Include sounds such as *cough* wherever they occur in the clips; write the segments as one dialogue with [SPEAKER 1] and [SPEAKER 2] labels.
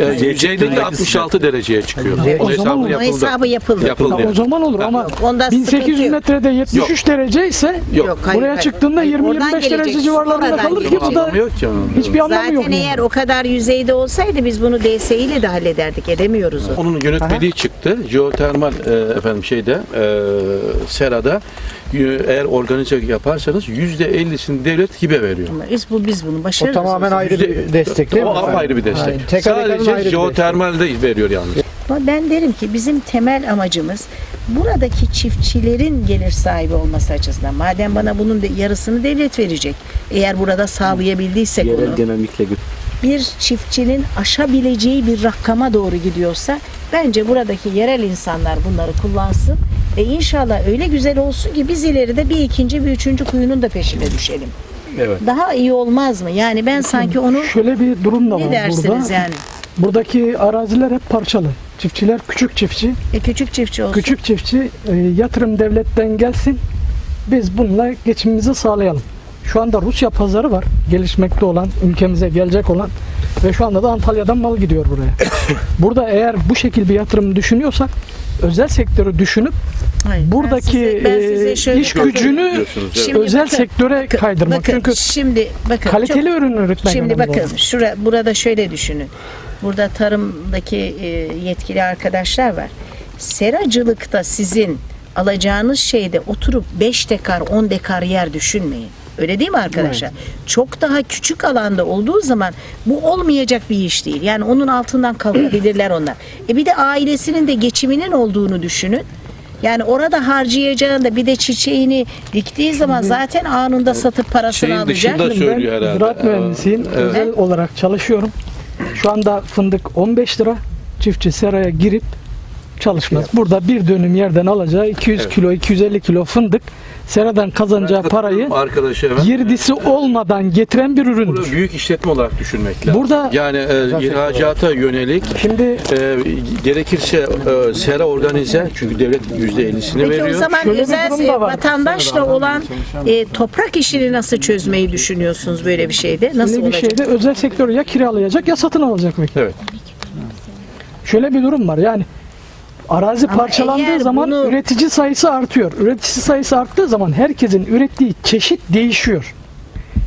[SPEAKER 1] e, yüzeyde de 66 dereceye çıkıyor.
[SPEAKER 2] O
[SPEAKER 3] zaman
[SPEAKER 1] hesabı
[SPEAKER 3] onun
[SPEAKER 1] yapıldı.
[SPEAKER 2] hesabı yapıldı.
[SPEAKER 1] Yapıldı.
[SPEAKER 3] O zaman olur ama
[SPEAKER 2] Onda sıkıntı
[SPEAKER 3] 1800
[SPEAKER 2] yok.
[SPEAKER 3] metrede 73 derece ise
[SPEAKER 1] Yok.
[SPEAKER 2] hayır,
[SPEAKER 3] buraya
[SPEAKER 2] hayır.
[SPEAKER 3] çıktığında
[SPEAKER 2] Hayır, oradan
[SPEAKER 3] 20-25 derece civarlarında kalır ki bu da
[SPEAKER 1] Anlamıyor ki onun.
[SPEAKER 3] hiçbir anlamı yok.
[SPEAKER 2] Zaten
[SPEAKER 3] yani.
[SPEAKER 2] eğer o kadar yüzeyde olsaydı biz bunu DS ile de hallederdik. Edemiyoruz onu.
[SPEAKER 1] Onun yönetmeliği çıktı. Jeotermal e, efendim şeyde e, serada y- eğer organize yaparsanız %50'sini devlet hibe veriyor.
[SPEAKER 2] Ama Biz, bu, biz bunu
[SPEAKER 4] O
[SPEAKER 2] başarırız.
[SPEAKER 4] tamamen ayrı bir destek değil mi?
[SPEAKER 1] O apayrı bir destek.
[SPEAKER 4] Yani tek ayrı ayrı
[SPEAKER 1] Sadece jeotermalde veriyor yalnız.
[SPEAKER 2] Ama Ben derim ki bizim temel amacımız buradaki çiftçilerin gelir sahibi olması açısından. Madem bana bunun de- yarısını devlet verecek. Eğer burada sağlayabildiysek
[SPEAKER 5] Yerel
[SPEAKER 2] onu.
[SPEAKER 5] gö-
[SPEAKER 2] bir çiftçinin aşabileceği bir rakama doğru gidiyorsa bence buradaki yerel insanlar bunları kullansın ve inşallah öyle güzel olsun ki biz ileride bir ikinci bir üçüncü kuyunun da peşine düşelim.
[SPEAKER 1] Evet.
[SPEAKER 2] Daha iyi olmaz mı? Yani ben sanki onu
[SPEAKER 3] Şöyle bir durum da
[SPEAKER 2] ne
[SPEAKER 3] var
[SPEAKER 2] dersiniz
[SPEAKER 3] burada.
[SPEAKER 2] yani?
[SPEAKER 3] Buradaki araziler hep parçalı. Çiftçiler küçük çiftçi.
[SPEAKER 2] E, küçük çiftçi olsun.
[SPEAKER 3] Küçük çiftçi e, yatırım devletten gelsin. Biz bununla geçimimizi sağlayalım. Şu anda Rusya pazarı var. Gelişmekte olan, ülkemize gelecek olan ve şu anda da Antalya'dan mal gidiyor buraya. *coughs* Burada eğer bu şekil bir yatırım düşünüyorsak özel sektörü düşünüp
[SPEAKER 2] Hayır, ben
[SPEAKER 3] buradaki
[SPEAKER 2] size- ben size
[SPEAKER 3] e, iş gücünü.
[SPEAKER 2] Şimdi
[SPEAKER 3] özel
[SPEAKER 2] bakın,
[SPEAKER 3] sektöre kaydırmak.
[SPEAKER 2] bakın,
[SPEAKER 3] Çünkü
[SPEAKER 2] şimdi bakın
[SPEAKER 3] kaliteli
[SPEAKER 2] çok-
[SPEAKER 3] ürün üretmek
[SPEAKER 2] Şimdi bakın
[SPEAKER 3] olan.
[SPEAKER 2] şura, burada şöyle düşünün. Burada tarımdaki e, yetkili arkadaşlar var. Seracılıkta sizin alacağınız şeyde oturup 5 dekar 10 dekar yer düşünmeyin. Öyle değil mi arkadaşlar? Çok daha küçük alanda olduğu zaman bu olmayacak bir iş değil. Yani onun altından kalkabilirler onlar. E bir de ailesinin de geçiminin olduğunu düşünün. Yani orada harcayacağında bir de çiçeğini diktiği zaman zaten anında satıp parasını
[SPEAKER 1] Şeyin
[SPEAKER 2] alacak.
[SPEAKER 1] dışında- söylüyor
[SPEAKER 3] ben
[SPEAKER 1] herhalde.
[SPEAKER 3] ziraat mühendisiyim.
[SPEAKER 1] Evet.
[SPEAKER 3] Özel olarak çalışıyorum. Şu anda fındık 15 lira. Çiftçi seraya girip çalışmaz. Burada bir dönüm yerden alacağı 200
[SPEAKER 1] Evet.
[SPEAKER 3] kilo, 250 kilo fındık seradan kazanacağı parayı
[SPEAKER 1] arkadaşı evet.
[SPEAKER 3] girdisi olmadan getiren bir
[SPEAKER 1] Bunu
[SPEAKER 3] üründür.
[SPEAKER 1] büyük işletme olarak düşünmek lazım.
[SPEAKER 3] Burada-
[SPEAKER 1] yani e, ihracata yönelik
[SPEAKER 3] Şimdi
[SPEAKER 1] e, gerekirse e, sera organize çünkü devlet %50'sini
[SPEAKER 2] Peki
[SPEAKER 1] veriyor.
[SPEAKER 2] o zaman
[SPEAKER 3] Şöyle
[SPEAKER 2] özel
[SPEAKER 3] var.
[SPEAKER 2] vatandaşla olan e, toprak işini nasıl çözmeyi düşünüyorsunuz böyle bir şeyde? Nasıl
[SPEAKER 3] böyle bir
[SPEAKER 2] olacak?
[SPEAKER 3] şeyde özel sektörü ya kiralayacak ya satın alacak.
[SPEAKER 1] Evet.
[SPEAKER 3] Şöyle bir durum var yani arazi
[SPEAKER 2] Ama
[SPEAKER 3] parçalandığı zaman
[SPEAKER 2] bunu-
[SPEAKER 3] üretici sayısı artıyor. Üretici sayısı arttığı zaman herkesin ürettiği çeşit değişiyor.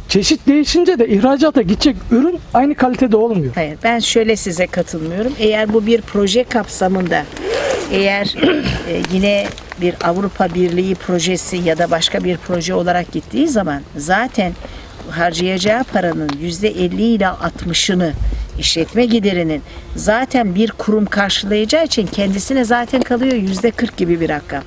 [SPEAKER 3] Çeşit değişince de ihracata gidecek ürün aynı kalitede olmuyor.
[SPEAKER 2] Hayır, ben şöyle size katılmıyorum. Eğer bu bir proje kapsamında, eğer *clears throat* e, yine bir Avrupa Birliği projesi ya da başka bir proje olarak gittiği zaman zaten harcayacağı paranın yüzde 50 ile 60'ını işletme giderinin zaten bir kurum karşılayacağı için kendisine zaten kalıyor yüzde 40 gibi bir rakam.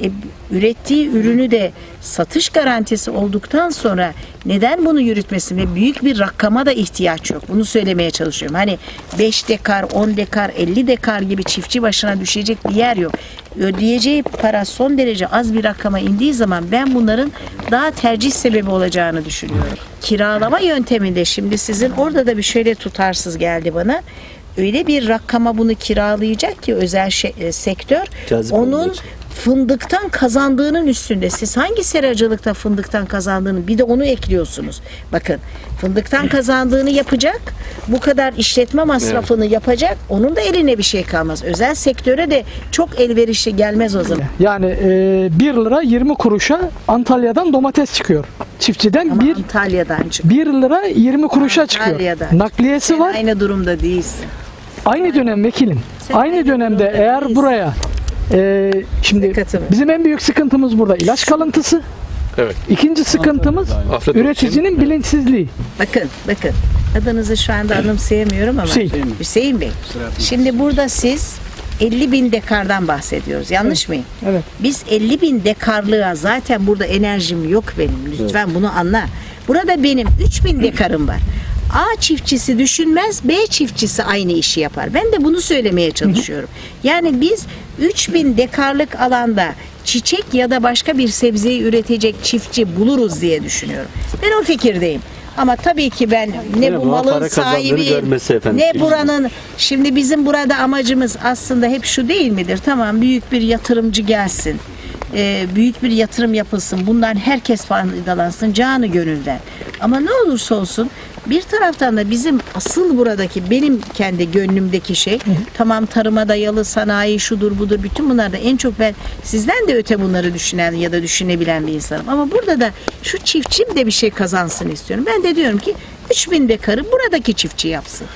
[SPEAKER 2] E, ürettiği ürünü de satış garantisi olduktan sonra neden bunu yürütmesin ve büyük bir rakama da ihtiyaç yok. Bunu söylemeye çalışıyorum. Hani 5 dekar, 10 dekar, 50 dekar gibi çiftçi başına düşecek bir yer yok. Ödeyeceği para son derece az bir rakama indiği zaman ben bunların daha tercih sebebi olacağını düşünüyorum. Kiralama yönteminde şimdi sizin orada da bir şöyle tutarsız geldi bana. Öyle bir rakama bunu kiralayacak ki özel şey- e, sektör
[SPEAKER 5] Cazip
[SPEAKER 2] onun
[SPEAKER 5] olacak.
[SPEAKER 2] Fındıktan kazandığının üstünde siz hangi seracılıkta fındıktan kazandığını bir de onu ekliyorsunuz. Bakın fındıktan kazandığını yapacak bu kadar işletme masrafını yapacak onun da eline bir şey kalmaz. Özel sektöre de çok elverişli gelmez o zaman.
[SPEAKER 3] Yani e, 1 lira 20 kuruşa Antalya'dan domates çıkıyor. Çiftçiden
[SPEAKER 2] Ama
[SPEAKER 3] 1
[SPEAKER 2] Antalya'dan çık.
[SPEAKER 3] 1 lira 20 kuruşa çıkıyor.
[SPEAKER 2] Antalya'dan.
[SPEAKER 3] Nakliyesi
[SPEAKER 2] Sen
[SPEAKER 3] var.
[SPEAKER 2] aynı durumda değilsin.
[SPEAKER 3] Aynı dönem vekilim.
[SPEAKER 2] Sen
[SPEAKER 3] Aynı dönemde eğer
[SPEAKER 2] değilsin.
[SPEAKER 3] buraya e, şimdi
[SPEAKER 2] Katılıyorum.
[SPEAKER 3] bizim en büyük sıkıntımız burada ilaç kalıntısı.
[SPEAKER 1] Evet.
[SPEAKER 3] İkinci sıkıntımız
[SPEAKER 1] Afrodoksin.
[SPEAKER 3] üreticinin bilinçsizliği.
[SPEAKER 2] Bakın bakın adınızı şu anda anımsayamıyorum ama
[SPEAKER 3] Hüseyin.
[SPEAKER 2] Hüseyin Bey. Şimdi burada siz 50 bin dekardan bahsediyoruz. Yanlış mıyım?
[SPEAKER 3] Evet.
[SPEAKER 2] Biz 50 bin dekarlığa zaten burada enerjim yok benim. Lütfen bunu anla. Burada benim 3 bin dekarım var. A çiftçisi düşünmez, B çiftçisi aynı işi yapar. Ben de bunu söylemeye çalışıyorum. Yani biz 3000 dekarlık alanda çiçek ya da başka bir sebzeyi üretecek çiftçi buluruz diye düşünüyorum. Ben o fikirdeyim. Ama tabii ki ben ne bu malın sahibi ne buranın şimdi bizim burada amacımız aslında hep şu değil midir? Tamam büyük bir yatırımcı gelsin. E, büyük bir yatırım yapılsın. Bundan herkes faydalansın canı gönülden. Ama ne olursa olsun bir taraftan da bizim asıl buradaki benim kendi gönlümdeki şey tamam tarıma dayalı sanayi şudur budur bütün bunlarda en çok ben sizden de öte bunları düşünen ya da düşünebilen bir insanım. Ama burada da şu çiftçim de bir şey kazansın istiyorum. Ben de diyorum ki 3000 dekarı buradaki çiftçi yapsın.